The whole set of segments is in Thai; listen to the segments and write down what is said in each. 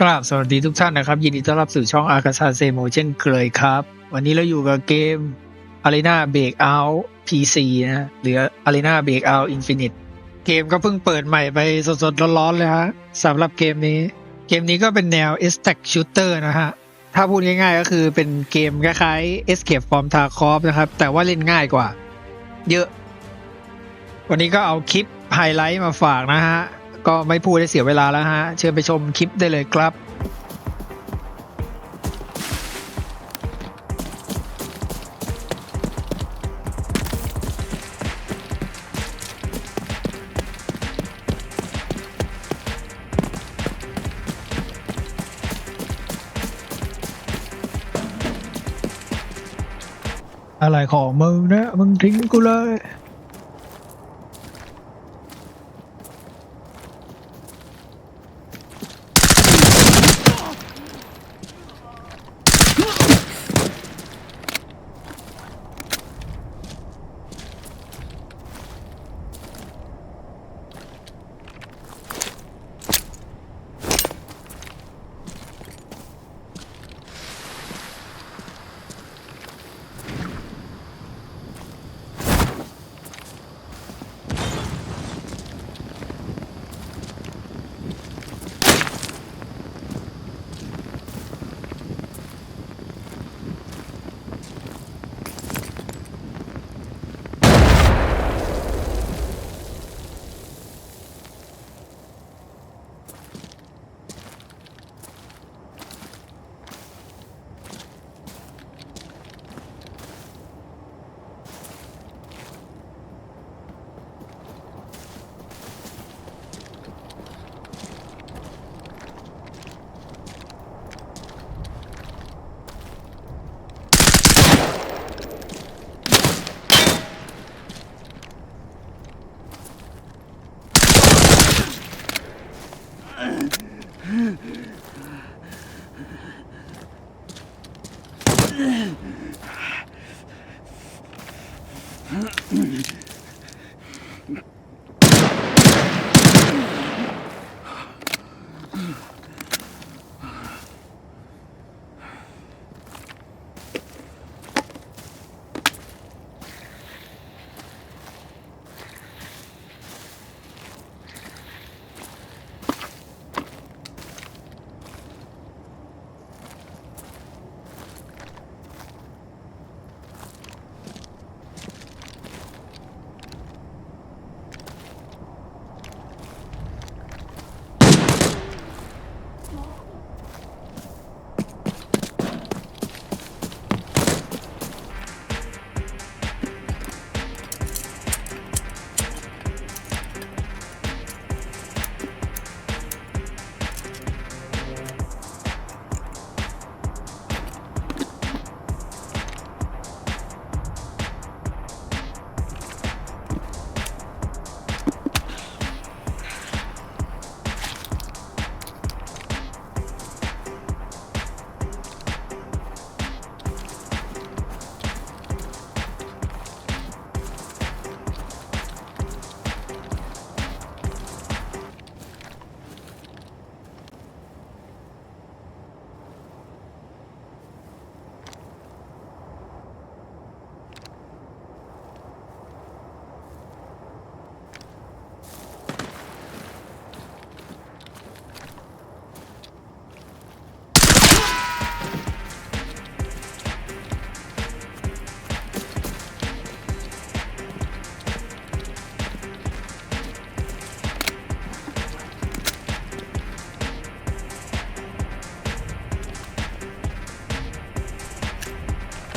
กราบสวัสดีทุกท่านนะครับ ยินดีต้อนรับสู่ช่องอากาซาเซโมเช่นเคยครับ วันนี้เราอยู่กับเกม Arena Breakout PC นะหรือ Arena Breakout Infinite เกมก็เพิ่งเปิดใหม่ไปสดๆร้อนๆเลยฮะสำหรับเกมนี้ เกมนี้ก็เป็นแนว e s t a c Shooter นะฮะ ถ้าพูดง่ายๆก็คือเป็นเกมคล้ายๆ Escape from Tarkov นะครับ แต่ว่าเล่นง่ายกว่า เยอะ วันนี้ก็เอาคลิปไฮไลท์มาฝากนะฮะ ก็ไม่พูดให้เสียเวลาแล้วฮะ เชิญไปชมคลิปได้เลยครับอะไรของมึงนะมึงทิ้งกูเลย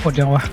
หมดยังวะ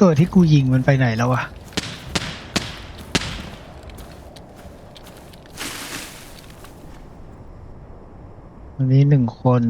ตัวที่กูยิงมันไปไหนแล้ววะวันนี้หนึ่งคน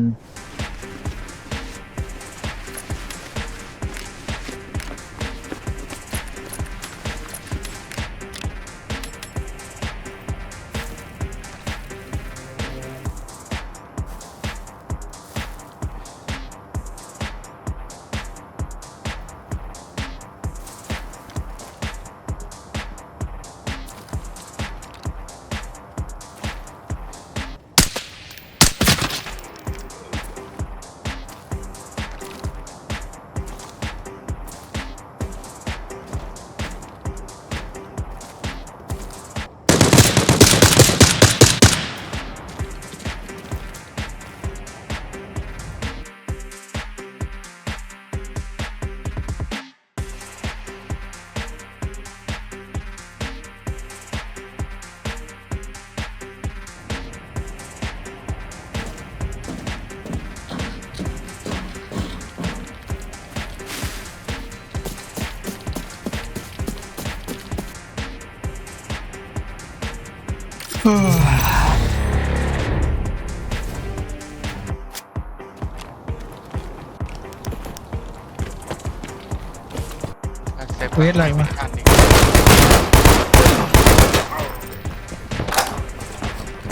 วทอะไรวะอันนี้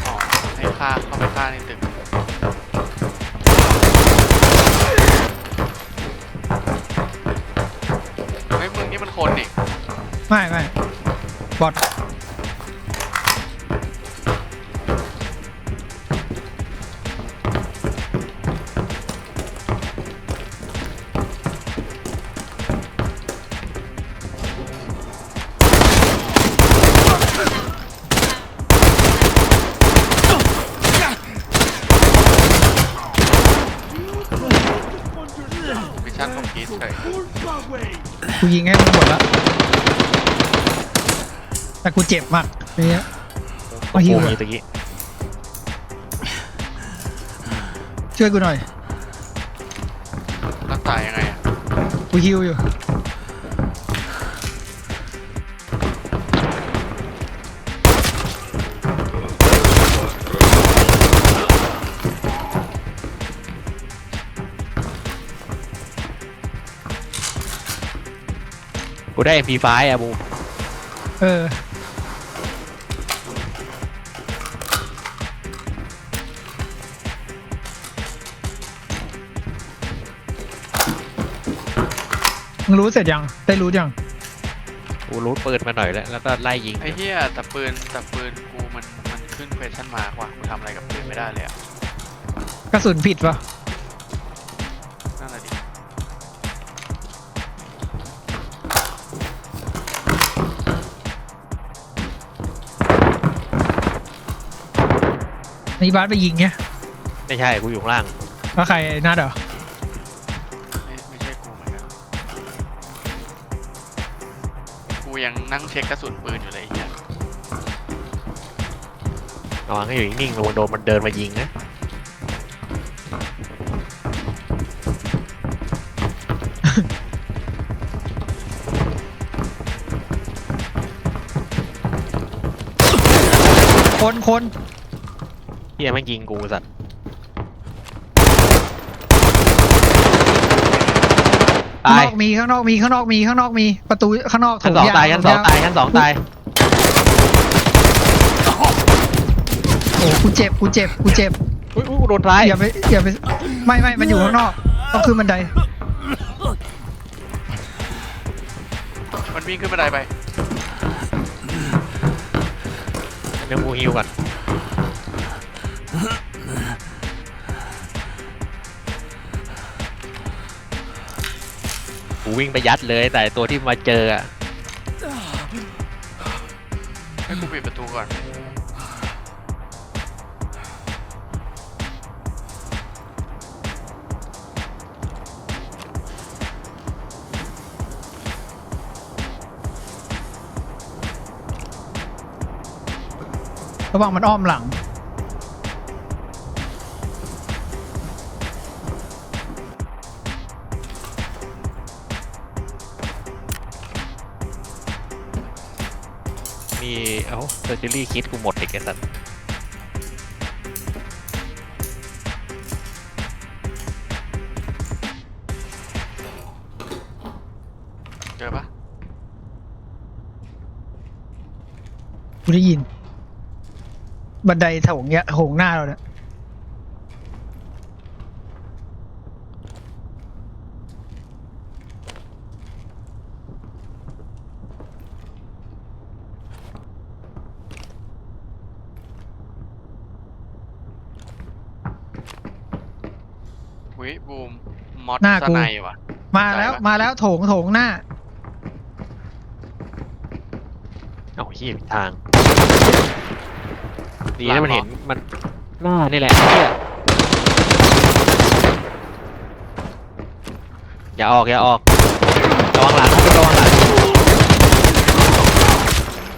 อ๋อให้ฆ่าเข้าไปฆ่าในตึกเฮ้ยมึงนี่มันคนนี่ไม่ไม่บอท กูยิงให้มันหมดแล้วแต่กูเจ็บมากเนี่ยเอาหิวมีตะกี้ช่วยกูหน่อยรักษายังไงอะกูฮิวอยู่ กูได้ MP5 อะบูมเออ มึงรู้เสร็จยัง ได้รู้ยัง กูรูดปืนมาหน่อยแล้ว แล้วก็ไล่ยิงไอ้เหี้ยแต่ปืนแต่ปืนกูมันมันขึ้น question mark ว่ะกูทำอะไรกับปืนไม่ได้เลยอะกระสุนผิดปะ นี่บาสไปยิงเนี่ยไม่ใช่กูอยู่ข้างล่างแล้วใครนัดเหรอไม่ไม่ใช่กูเหมือนกันกูยังนั่งเช็คกระสุนปืนอยู่เลยไอ้เหี้ยระวังให้อยู่นิ่งๆระวังโดนมันเดินมายิงนะคนคนเฮียแม่งยิงกูสัตว์ข้างตานยอกมีข้างนอกมีข้างนอกมีข้างนอกมีประตูข้างนอกชั้นสองโถตายชั้นสองตายชั้นสองตายโอ้กูเจ็บกูเจ็บกูเจ็บอุ้ยอุ้ยกูโดนท้ายอย่าไปอย่าไปไม่ไม่มันอยู่ข้างนอก ต้องขึ้นบันไดมันวิ่งขึ้นบันไดไปเดี๋ยวกูฮิวก่อน กูวิ่งไปยัดเลยแต่ตัวที่มาเจออะให้กูปิดประตูก่อน ระวังมันอ้อมหลัง อ้าเซอร์เจอรี่คิดกูหมดอีกไอ้สัตว์เจอปะกูได้ยิน บันไดโถงเนี้ยโถงหน้าเราเนี่ย วิบูมม อสหน้าสกูไนว่ะ มาแล้วใจปะมาแล้วโถงโถงหน้า เอ้าเฮียผิดทาง ดีนะมันเห็น มันหน้านี่แหละเฮียอย่าออก อย่าออก ระวังหลังระวังหลัง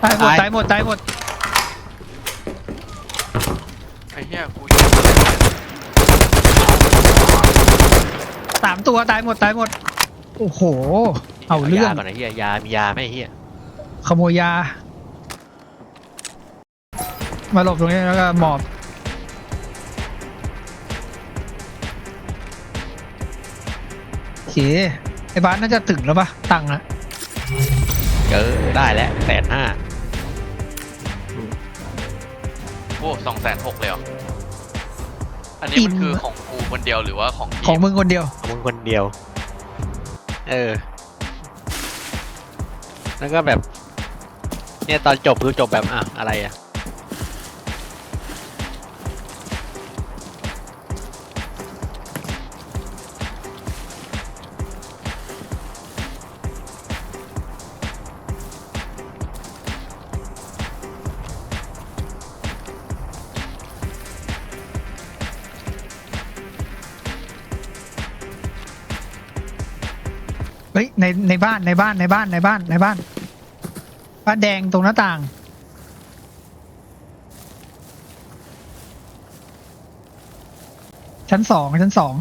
ตายหมดตาย ตายหมดตายหมด ไอ้เหี้ยกูามตัวตายหมดตายหมด โอ้โห เอาเรื่องยาก่อนนะเฮียยา มียาไหมไอ้เฮียขโมยยา มาหลบตรงนี้แล้วก็หมอบ โอเค ไอ้บ้านน่าจะถึงแล้วปะตังค์อะเจอได้แล้วแสนห้าโอ้สองแสนหกเลยเหรอ อันนี้มันคือของกู คนเดียวหรือว่าของทีของมึงคนเดียว ของมึงคนเดียว เออ แล้วก็แบบ เนี่ยตอนจบคือจบแบบอะอะไรอะ เฮ้ยในในบ้านในบ้านในบ้านในบ้านในบ้านบ้านแดงตรงหน้าต่าง ชั้นสองชั้นสอง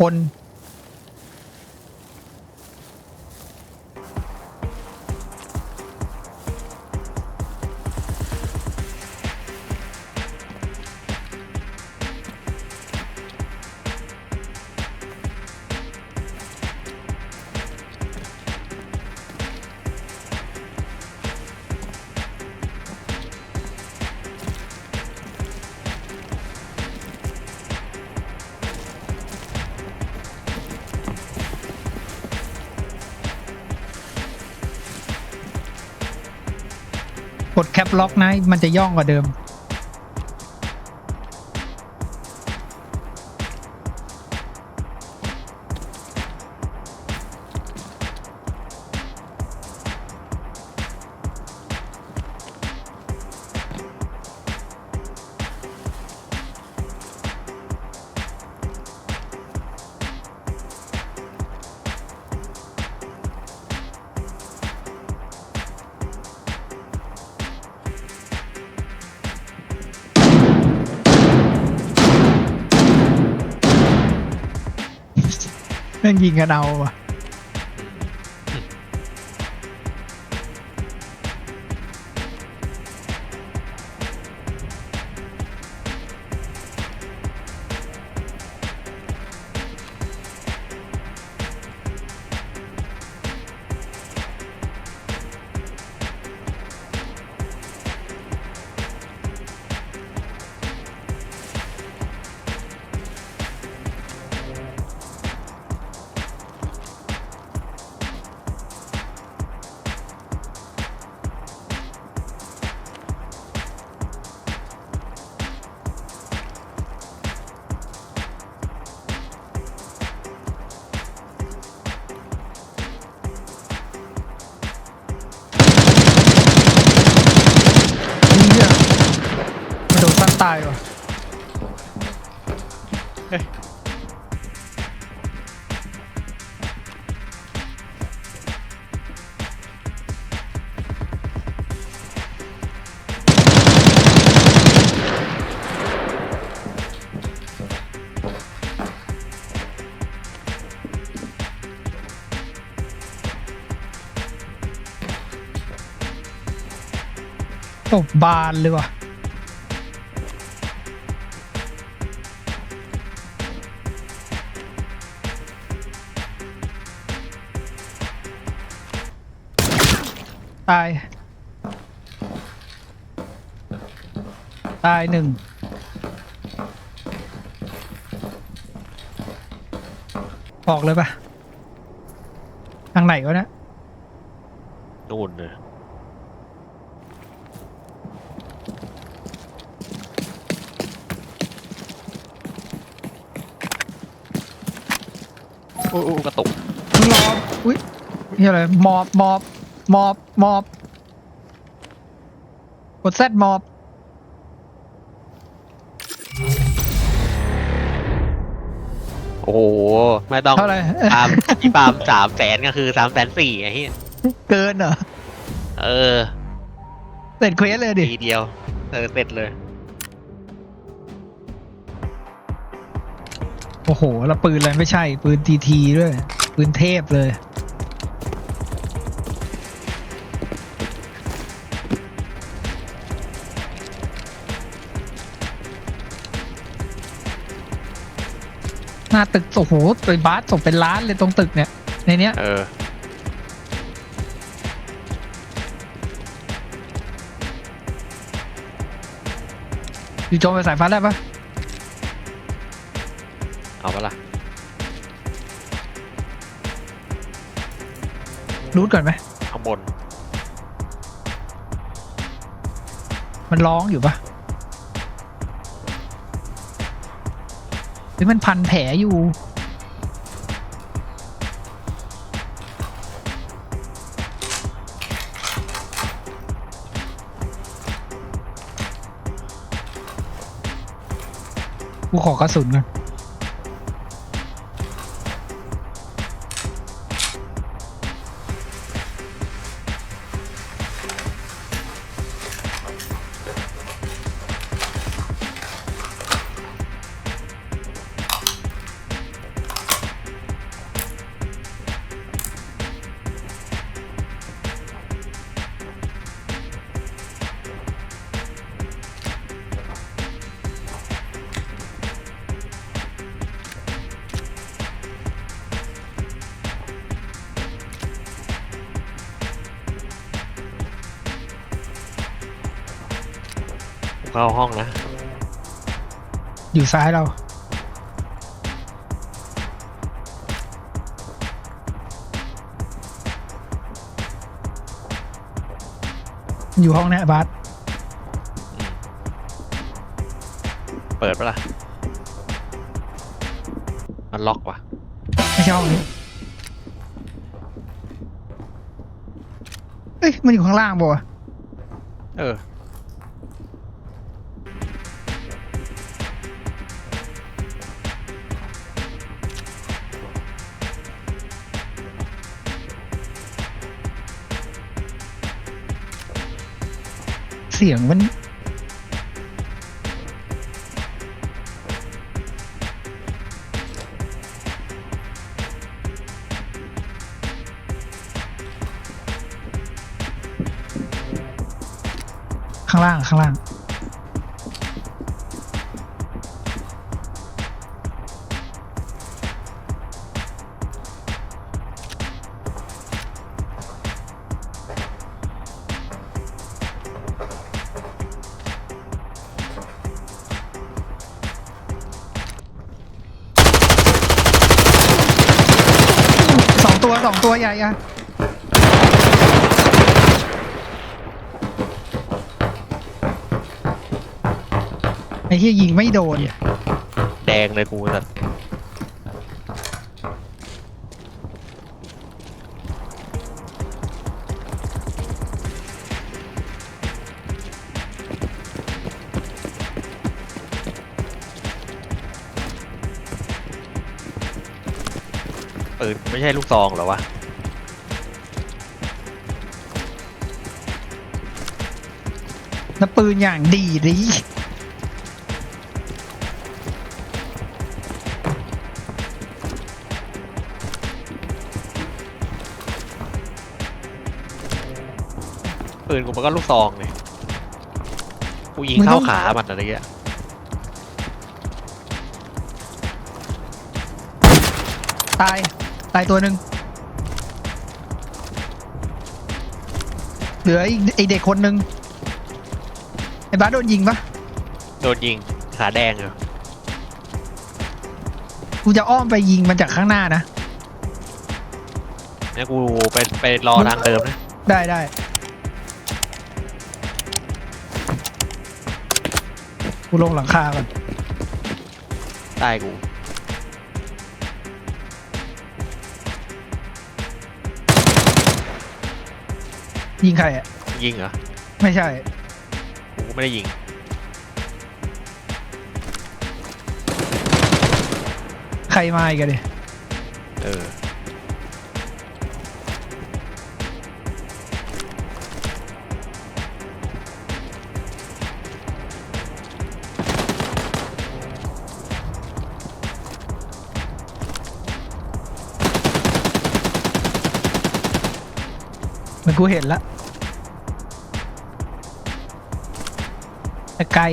คน กดแคปล็อกนะมันจะย่องกว่าเดิม แม่งยิงกันเอาว่ะ ตายว่ะเฮ้ยตบบานเลยว่ะ ตาย ตายหนึ่งออกเลยปะทางไหนวะเนะ นู่นเลยโอ้โอ้กระตุกมึงรออุ้ยนี่อะไรมอบมอบมอบ มอบ กดแซดมอบ โอ้โห ไม่ต้องเท่าไหร่ ปาล์มที่ปาล์มสามแสนก็คือสามแสนสี่ไอ้เหี้ยเกินเหรอเออเสร็จเควสเลยดิทีเดียว เออเสร็จเลย โอ้โหแล้วปืนอะไรไม่ใช่ ปืนทีทีด้วย ปืนเทพเลย หน้าตึกโอ้โหไปบาสส่งเป็นล้านเลยตรงตึกเนี่ย ในเนี้ยเออ อยู่โจมไปสายฟ้าได้ปะเอาปะล่ะรูดก่อนไหมข้างบน มันร้องอยู่ปะ หรือมันพันแผลอยู่ กูขอกระสุนก่อน เข้าห้องนะอยู่ซ้ายเรา อยู่ห้องเนี้ยบาสเปิดปะล่ะ มันล็อกว่ะ ไม่ใช่ห้องนี้เอ้ยมันอยู่ข้างล่างป่าวะเออ สียงมันข้างล่าง ข้างล่าง ตัวสองตัวใหญ่อะไอ้ที่ยิงไม่โดนแดงเลยกูแต่ปืนไม่ใช่ลูกซองเหรอวะ แล้วปืนอย่างดีดิปืนกูมันก็ลูกซองเลยกูยิงมึงต้เข้าองขามันอะไรเงี้ยตาย ตายตัวหนึ่งเหลืออีกไอเด็กคนหนึ่งไอ้บ้าสโดนยิงปะโดนยิงขาแดงอยู่กูจะอ้อมไปยิงมันจากข้างหน้านะ เนี่ยกูไปไปรอทางเดิมนะได้ได้กูลงหลังคาก่อนใต้กูยิงใครอะยิงเหรอ ไม่ใช่กูก็ ไม่ได้ยิง ใครมาอีกอะดิเออเหมันกูเห็นละ แต่ไกล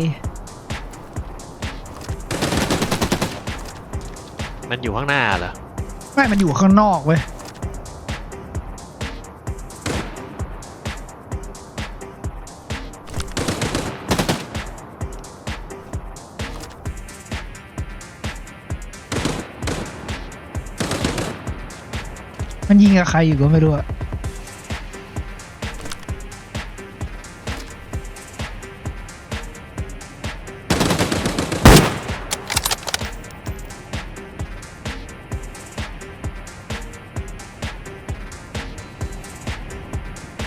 มันอยู่ข้างหน้าเหรอ ไม่มันอยู่ข้างนอกเว้ย มันยิงกับใครอยู่ก็ไม่รู้อะ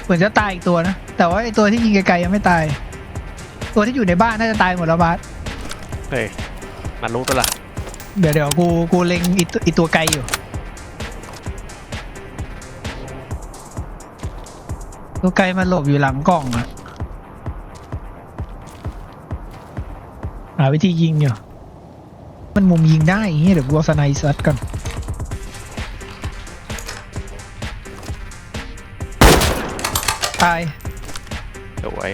เหมือนจะตายอีกตัวนะ แต่ว่าไอตัวที่ยิงไกลๆยังไม่ตาย ตัวที่อยู่ในบ้านน่าจะตายหมดแล้วบาสเฮ้ยมันรู้ตัวละเดี๋ยวเดี๋ยวกูกูเล็งอีตัวอีตัวไกลอยู่ ตัวไกลมันหลบอยู่หลังกล่องอะหาวิธียิงอยู่ มันมุมยิงได้เฮียเดี๋ยวกูเอาสไนซัดก่อน ตายสวย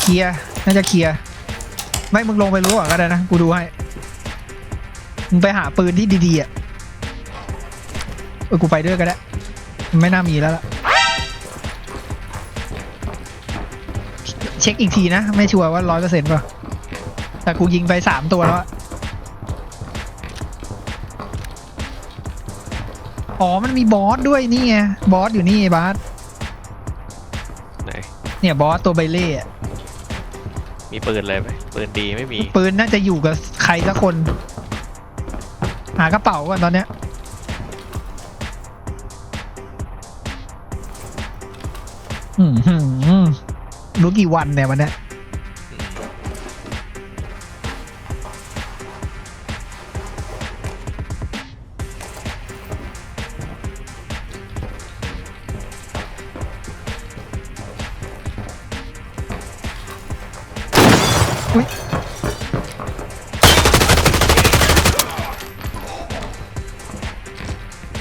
เคลียร์น่าจะเคลียร์ไม่มึงลงไปรู้ก่อนก็ได้นะ กูดูให้ มึงไปหาปืนที่ดีๆอะเออกูไปด้วยก็ได้ ไม่น่ามีแล้วล่ะ เช็คอีกทีนะ ไม่ชัวร์ว่าร้อยเปอร์เซ็นต์ป่ะ แต่กูยิงไปสามตัวแล้วอะ อ๋อ มันมีบอสด้วยนี่ไง บอสอยู่นี่ไอ้บาสไหน เนี่ยบอสตัวใบเล่อะมีปืนเลยไหมปืนดีไม่มี ปืนน่าจะอยู่กับใครสักคน หากระเป๋าก่อนตอนเนี้ย อืมหืมรู้กี่วันเนี่ยวันเนี้ย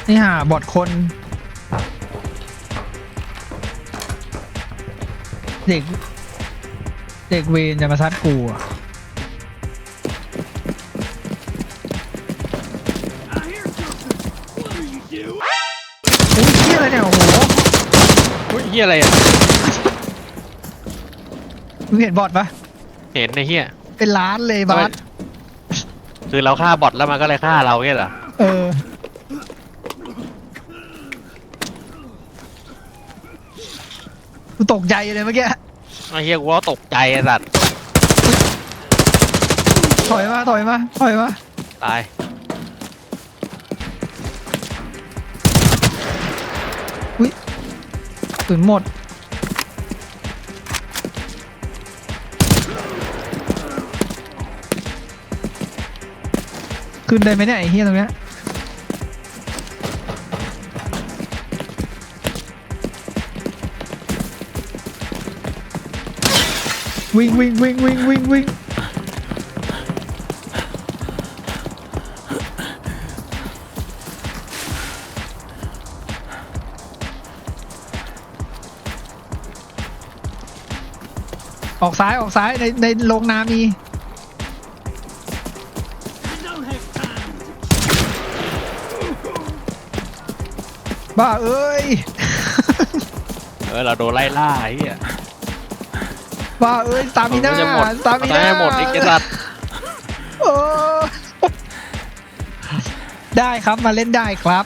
นี่หาบอดคน เด็ก เด็กเวนจะมาซัดกูอะโอ้ยเชี่ยอะไรเนี่ยโอ้โหอุ้ยเฮียอะไรอะมึงเห็นบอดปะเห็นในเฮียเป็นล้านเลยบาสคือเราฆ่าบอทแล้วมันก็เลยฆ่าเราเงี้ยเหรอเออ ตกใจเลยเมื่อกี้ไอ้เฮียกูก็ตกใจไอ้สัตว์ถอยมาถอยมาถอยมาตายถึงหมด ขึ้นได้ไหมเนี่ยไอ้เฮียตรงเนี้ย วิ่งวิ่งวิ่งวิ่งวิ่งวิ่งออกซ้ายออกซ้ายในในโรงนามีบ้าเอ้ย เออเราโดนไล่ล่าไอ้เบ้าเอ้ยสตามิน่าเออมันจะหมดสตามิน่าเอาให้หมดไอ้กษัตริย์โอ้ได้ครับมาเล่นได้ครับ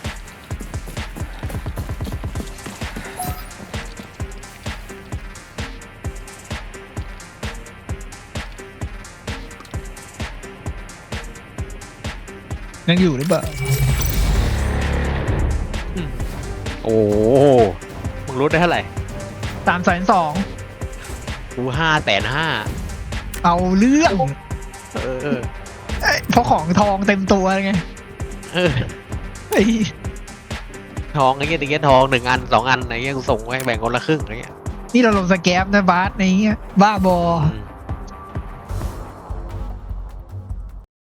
ยังอยู่หรือเปล่า โอ้โหมึงรู้ได้เท่าไหร่สามแสนสอง รู้ห้าแสนห้าเอาเรื่องเออเออ เอ้ยเพราะของทองเต็มตัวไงเออ ไอ้ทองไอ้เงี้ยตะเงี้ยทองหนึ่งอันสองอันไอ้เงี้ยกูส่งไว้แบ่งคนละครึ่งไอ้เงี้ยนี่เราลงสแกปนะบาสในเงี้ยบ้าบอ อืม